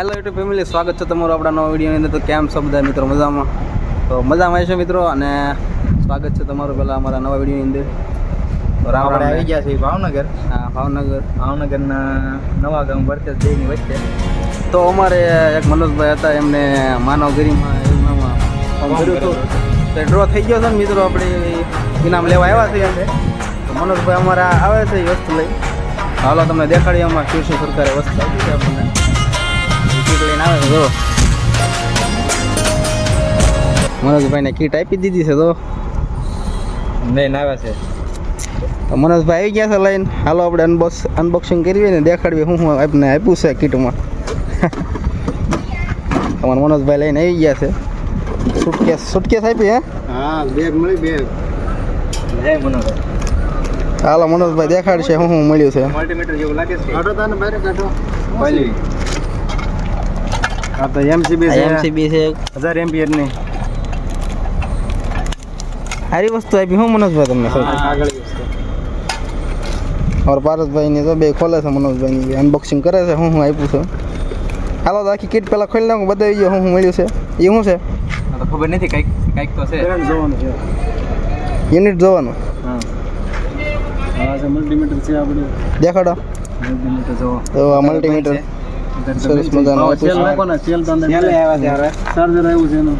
Hello YouTube family સ્વાગત છે તમારું આપણા નવા વિડીયોની અંદર. તો કેમ છો બધા મિત્રો? મજામાં? તો મજામાં છે મિત્રો? અને સ્વાગત છે તમારું પહેલાં અમારા નવા વિડીયોની અંદર. તો રામ રામ આવી ગયા છે ભાવનગર. હા ભાવનગર. ભાવનગરના નવા ગામ વર્તેજ દેવની વચ્ચે. તો અમારે એક મનોજભાઈ હતા એમને માનવગીરીમાં ગરીમાં ફોર્મ કર્યું હતું. તો ડ્રો થઈ ગયો છે ને મિત્રો આપણે ઇનામ લેવા આવ્યા છીએ અમે. તો મનોજભાઈ અમારા આવે છે એ વસ્તુ લઈ. હાલો તમને દેખાડીએ અમારે શું શું સરકારે વસ્તુ આપી છે આપણને. કીટ લઈને આવે છે જો. મનોજભાઈને કીટ આપી દીધી છે તો લઈને આવ્યા છે. તો મનોજભાઈ આવી ગયા છે લઈને. હાલો આપણે અનબોક્સ અનબોક્સિંગ કરીએ ને દેખાડવી હું આપને આપ્યું છે કીટમાં તમારા મનોજભાઈ લઈને આવી ગયા છે. સુટકેસ સુટકેસ આપી હે? હા બેગ મળી બેગ જય મનોહર હાલો મનોજભાઈ દેખાડશે હું શું મળ્યું છે. મલ્ટીમીટર જેવું લાગે છે. કાઢો તાને બહાર કાઢો. પહેલી આ તો એમસીબી છે. એમસીબી છે. હજાર એમ્પિયરની. સારી વસ્તુ આપી હું મનોજભાઈ તમને આગળ વસ્તુ. ઓર પારસભાઈની તો બે ખોલે છે મનોજભાઈની અનબોક્સિંગ કરે છે હું હું આપ્યું છું. હાલો તો આખી કીટ પહેલાં ખોલી નાખું બતાવી ગયો હું મળ્યું છે. એ શું છે? આ તો ખબર નથી કંઈક કંઈક તો છે. જોવાનું છે. યુનિટ જોવાનું. હા. મલ્ટીમીટર છે આપણું દેખાડો. મલ્ટીમીટર જોવો. તો આ મલ્ટીમીટર સરસ મજાનું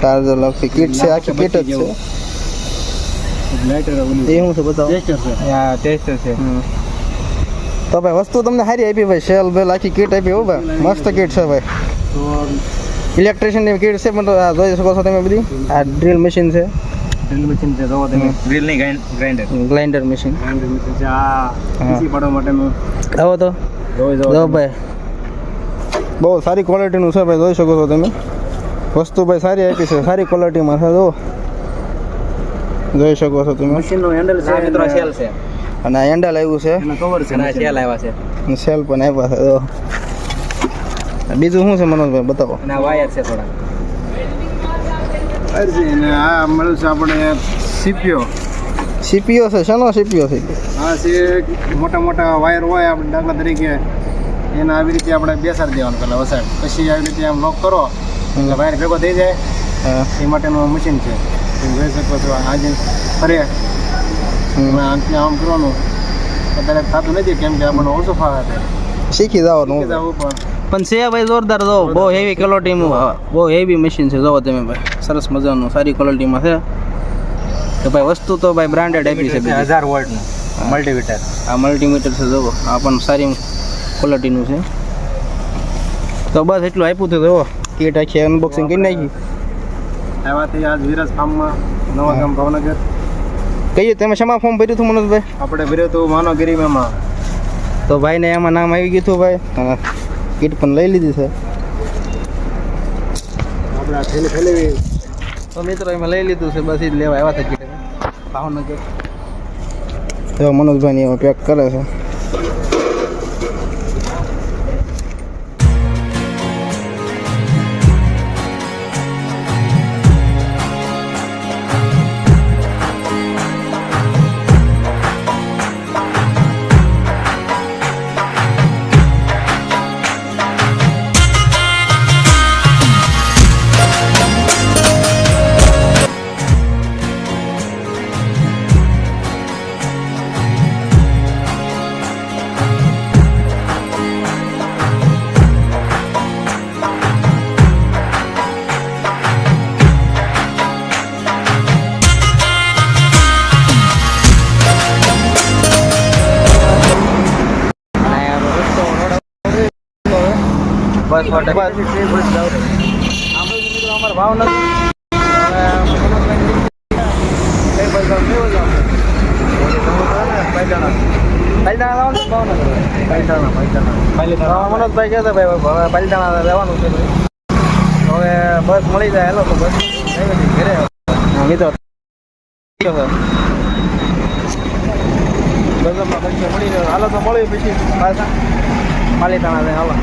ચાર્જર લખી. કીટ છે આખી કીટ જ છે. એ શું છે બતાવો. ટેસ્ટર છે. આ ટેસ્ટર છે. હમ. તો ભાઈ વસ્તુ તમને સારી આપી ભાઈ. શેલ બેલ આખી કીટ આપી હો ભાઈ. મસ્ત કીટ છે ભાઈ. ઇલેક્ટ્રિશિયનની કીટ છે પણ આ જોઈ શકો છો તમે બધી. આ ડ્રીલ મશીન છે. ડ્રીલ મશીન છે જોવો તમે. Grinder grinder machine grinder machine છે આ પાડવા માટેનું. આવો તો. જો ભાઈ. બહુ સારી ક્વોલિટીનું છે ભાઈ જોઈ શકો છો તમે. વસ્તુ ભાઈ સારી આપી છે સારી ક્વોલિટીમાં છે જો જોઈ શકો છો તમે. મશીનનું હેન્ડલ છે મિત્રો સેલ છે. અને આ હેન્ડલ આવ્યું છે. કવર છે અને આ સેલ આવ્યા છે. સેલ પણ આવ્યા છે જો બીજું શું છે મનોજભાઈ બતાવો. અને આ વાયર છે થોડા. છે ને આ મળ્યું છે આપણે સીપીઓ સીપીઓ છે શેનો સીપીઓ છે? આ છે મોટા મોટા વાયર હોય આપણે દાખલા તરીકે એને આવી રીતે આપણે બેસાડી દેવાનું પહેલાં વસાડ. પછી આવી રીતે આમ લોક કરો એટલે વાયર ભેગો થઈ જાય. એ માટેનું મશીન છે. તમે જોઈ શકો છો આજે ફરે. આમ કરવાનું. અત્યારે થતું નથી કેમ કે આપણને ઓછું ફાવે છે. શીખી જવાનું જવું પણ. પણ છે ભાઈ જોરદાર જો બહુ હેવી ક્વોલિટીમાં બહુ હેવી મશીન છે જોવો તમે ભાઈ. સરસ મજાનું સારી ક્વોલિટીમાં છે. તો ભાઈ વસ્તુ તો ભાઈ બ્રાન્ડેડ આપી છે હજાર વોલ્ટનું. મલ્ટીમીટર આ મલ્ટીમીટર છે જોવો. આ પણ સારી ક્વોલિટીનું છે. તો બસ એટલું આપ્યું હતું જુઓ કીટ આખી અનબોક્સિંગ કરી નાખી. આવ્યાથી આજ વિરાજ ફાર્મમાં નવા ગામ ભાવનગર. કહીએ તમે શેમાં ફોર્મ ભર્યું હતું મનોજભાઈ? આપણે ભર્યું હતું માનવગીરીમાં. તો ભાઈને એમાં નામ આવી ગયું હતું ભાઈ. કીટ પણ લઈ લીધી છે. આપણે આ થેલી ફેલેવી તો મિત્રો એમાં લઈ લીધું છે બસ એ લેવા આવ્યા હતા કીટ ભાવનગર. તો મનોજભાઈ એમાં પેક કરે છે. બસ બસ અમારે ભાવનગર મનોજભાઈ કહેતા ભાઈ પાલિતાણા રહેવાનું છે હવે બસ. મળી જાય હેલો તો બસ ઘરે મિત્રો પૈસા મળી જાય હાલો તો મળી પછી પાછા. પાલિતાણા હાલો.